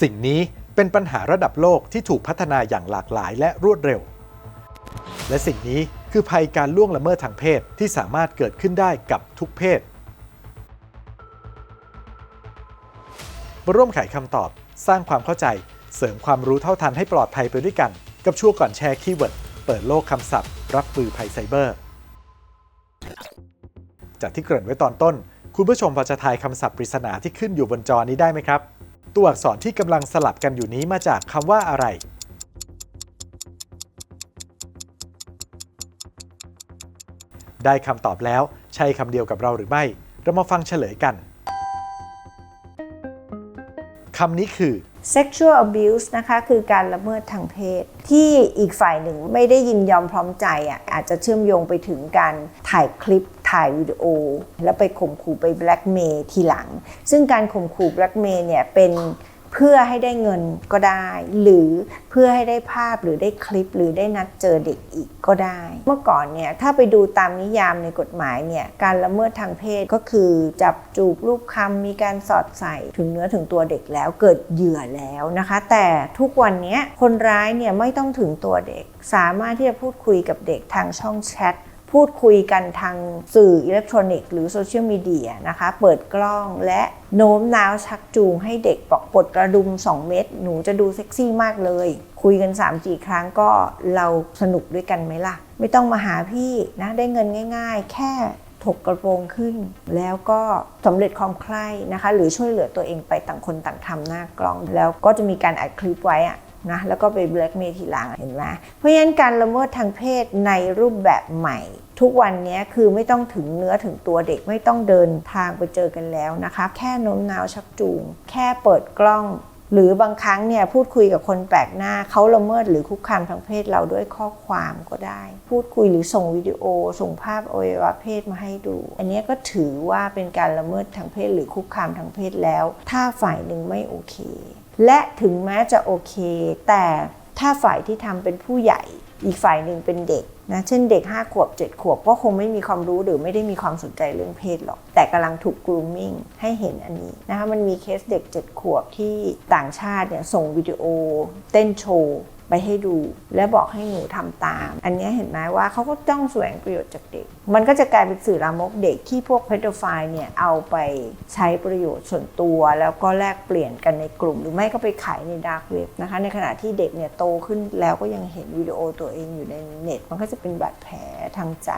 สิ่งนี้เป็นปัญหาระดับโลกที่ถูกพัฒนาอย่างหลากหลายและรวดเร็ว และสิ่งนี้คือภัยการล่วงละเมิดทางเพศที่สามารถเกิดขึ้นได้กับทุกเพศ มาร่วมไขคำตอบ สร้างความเข้าใจ เสริมความรู้เท่าทันให้ปลอดภัยไปด้วยกัน กับชั่วก่อนแชร์คีย์เวิร์ด เปิดโลกคำศัพท์ รับมือภัยไซเบอร์ จากที่เกริ่นไว้ตอนต้น คุณผู้ชมพอจะทายคำศัพท์ปริศนาที่ขึ้นอยู่บนจอนี้ได้ไหมครับ ตัวอักษรที่กำลังสลับกันอยู่นี้มาจากคำว่าอะไร ได้คำตอบแล้วใช่คำเดียวกับเราหรือไม่ เรามาฟังเฉลยกันคำนี้คือ sexual abuse นะคะ คือการละเมิดทางเพศ ที่อีกฝ่ายหนึ่งไม่ได้ยินยอมพร้อมใจอะอาจจะเชื่อมโยงไปถึงการถ่ายคลิป ถ่ายวิดีโอ แล้วไปข่มขู่ไปแบล็กเมย์ทีหลัง ซึ่งการข่มขู่แบล็กเมย์เนี่ยเป็นเพื่อให้ได้เงินก็ได้ หรือเพื่อให้ได้ภาพหรือได้คลิปหรือได้นัดเจอเด็กอีกก็ได้ เมื่อก่อนเนี่ยถ้าไปดูตามนิยามในกฎหมายเนี่ยการละเมิดทางเพศก็คือจับจูบรูปคำมีการสอดใส่ถึงเนื้อถึงตัวเด็กแล้วเกิดเหยื่อแล้วนะคะ แต่ทุกวันนี้คนร้ายเนี่ยไม่ต้องถึงตัวเด็ก สามารถที่จะพูดคุยกับเด็กทางช่องแชท พูดคุยกันทางสื่ออิเล็กทรอนิกส์หรือโซเชียลมีเดียนะคะ เปิดกล้องและโน้มน้าวชักจูงให้เด็กบอกปลดกระดุม 2 เม็ดหนูจะดูเซ็กซี่มากเลย คุยกัน3 4ครั้งก็เราสนุกด้วยกันไหมล่ะ ไม่ต้องมาหาพี่นะได้เงินง่าย ๆ แค่ถกกระโปรงขึ้น แล้วก็สำเร็จความใคร่นะคะ หรือช่วยเหลือตัวเองไปต่างคนต่างทำหน้ากล้อง แล้วก็จะมีการอัดคลิปไว้อะ นะแล้วก็ไปแบล็กเมย์ทีหลังเห็นไหมเพราะฉะนั้นการละเมิดทางเพศในรูปแบบใหม่ ทุกวันนี้คือไม่ต้องถึงเนื้อถึงตัวเด็กไม่ต้องเดินทางไปเจอกันแล้วนะคะ แค่โน้มน้าวชักจูง แค่เปิดกล้องหรือบางครั้งเนี่ยพูดคุยกับคนแปลกหน้าเขาละเมิดหรือคุกคามทางเพศเราด้วยข้อความก็ได้ พูดคุยหรือส่งวิดีโอ ส่งภาพอวัยวะเพศมาให้ดู อันนี้ก็ถือว่าเป็นการละเมิดทางเพศหรือคุกคามทางเพศแล้ว ถ้าฝ่ายหนึ่งไม่โอเค และถึงแม้จะโอเค แต่ถ้าฝ่ายที่ทำเป็นผู้ใหญ่ อีกฝ่ายหนึ่งเป็นเด็กนะเช่นเด็ก 5 ขวบ 7 ขวบก็คงไม่มีความรู้หรือไม่ได้มีความสนใจเรื่องเพศหรอก แต่กำลังถูกกรูมมิ่งให้เห็นอันนี้นะคะมันมีเคสเด็ก 7 ขวบที่ต่างชาติเนี่ยส่งวิดีโอ เต้นโชว์ ไปให้ดู และบอกให้หนูทำตาม อันนี้เห็นไหมว่าเขาก็ต้องแสวงประโยชน์จากเด็ก มันก็จะกลายเป็นสื่อลามกเด็กที่พวกเพดโฟล์เนี่ยเอาไปใช้ประโยชน์ส่วนตัว แล้วก็แลกเปลี่ยนกันในกลุ่ม หรือไม่ก็ไปขายในดาร์กเว็บนะคะ ในขณะที่เด็กเนี่ยโตขึ้นแล้วก็ยังเห็นวิดีโอตัวเองอยู่ในเน็ต มันก็จะเป็นบาดแผลทางใจ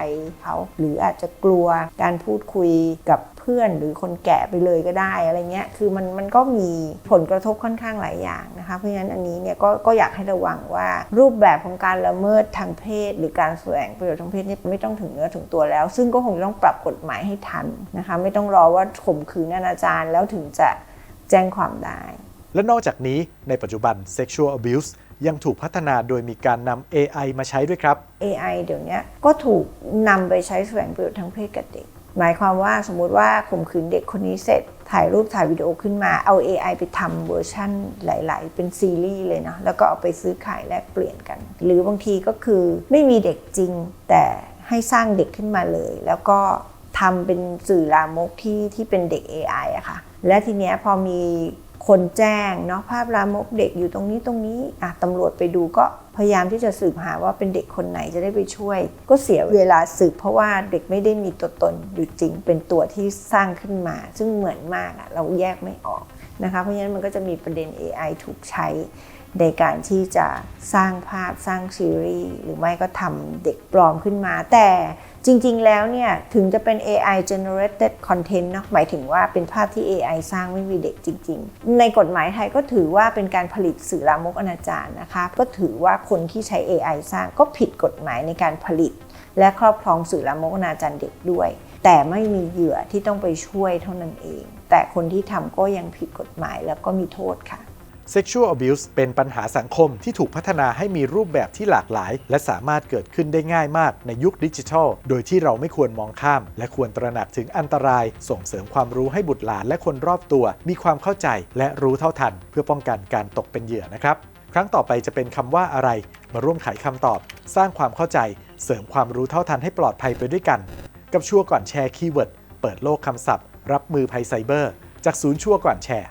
เขาหรืออาจจะกลัวการพูดคุยกับ พื่อนหรือคนแก่ไปเลยก็ได้อะไรเงี้ยคือมันมันก็มีผลกระทบค่อนข้างหลายอย่างนะคะเพราะฉะนั้นอันนี้เนี่ยก็ก็อยากให้ระวังว่ารูปแบบของการละเมิดทางเพศ หรือการแสวงประโยชน์ทางเพศเนี่ยไม่ต้องถึงเนื้อถึงตัวแล้ว ซึ่งก็คงต้องปรับกฎหมายให้ทันนะคะไม่ต้องรอว่าข่มขืนอนาจารแล้วถึงจะแจ้งความได้ และนอกจากนี้ในปัจจุบัน sexual abuse ยังถูกพัฒนาโดยมีการนำ AI มาใช้ด้วยครับ AI เดี๋ยวนี้ก็ถูกนำไปใช้แสวงประโยชน์ทางเพศกับเด็ก หมายความว่าสมมุติว่าข่มขืนเด็กคนนี้เสร็จถ่ายรูปถ่ายวิดีโอขึ้นมาเอา AI ไปทำเวอร์ชั่นหลาย ๆ เป็นซีรีส์เลยนะ แล้วก็เอาไปซื้อขายแลกเปลี่ยนกัน หรือบางทีก็คือไม่มีเด็กจริง แต่ให้สร้างเด็กขึ้นมาเลย แล้วก็ทำเป็นสื่อลามกที่ที่เป็นเด็ก AI อะค่ะและทีเนี้ยพอมี คนแจ้งเนาะภาพลามกเด็กอยู่ตรงนี้ตรงนี้อะตำรวจไปดูก็พยายามที่จะสืบหาว่าเป็นเด็กคนไหนจะได้ไปช่วย ก็เสียเวลาสืบเพราะว่าเด็กไม่ได้มีตัวตนอยู่จริง เป็นตัวที่สร้างขึ้นมา ซึ่งเหมือนมากอะเราแยกไม่ออกนะคะเพราะฉะนั้นมันก็จะมีประเด็น AI ถูกใช้ในการที่จะสร้างภาพสร้างซีรีส์หรือไม่ก็ทำเด็กปลอมขึ้นมาแต่ จริงๆ แล้วเนี่ย ถึงจะเป็น AI generated content เนาะหมายถึงว่าเป็นภาพที่ AI สร้างไม่มีเด็กจริง ๆ ในกฎหมายไทยก็ถือว่าเป็นการผลิตสื่อลามกอนาจารนะคะ ก็ถือว่าคนที่ใช้ AI สร้างก็ผิดกฎหมายในการผลิต และครอบครองสื่อลามกอนาจารเด็กด้วย แต่ไม่มีเหยื่อที่ต้องไปช่วยเท่านั้นเอง แต่คนที่ทำก็ยังผิดกฎหมายแล้วก็มีโทษค่ะ Sexual abuse เป็นปัญหาสังคมที่ถูกพัฒนาให้มีรูปแบบที่หลากหลาย และสามารถเกิดขึ้นได้ง่ายมากในยุคดิจิทัล โดยที่เราไม่ควรมองข้าม และควรตระหนักถึงอันตราย ส่งเสริมความรู้ให้บุตรหลานและคนรอบตัว มีความเข้าใจและรู้เท่าทัน เพื่อป้องกันการตกเป็นเหยื่อนะครับ ครั้งต่อไปจะเป็นคำว่าอะไร มาร่วมไขคำตอบ สร้างความเข้าใจ เสริมความรู้เท่าทันให้ปลอดภัยไปด้วยกัน กับชัวก่อนแชร์คีย์เวิร์ดเปิดโลกคำศัพท์ รับมือภัยไซเบอร์ จากศูนย์ชัวก่อนแชร์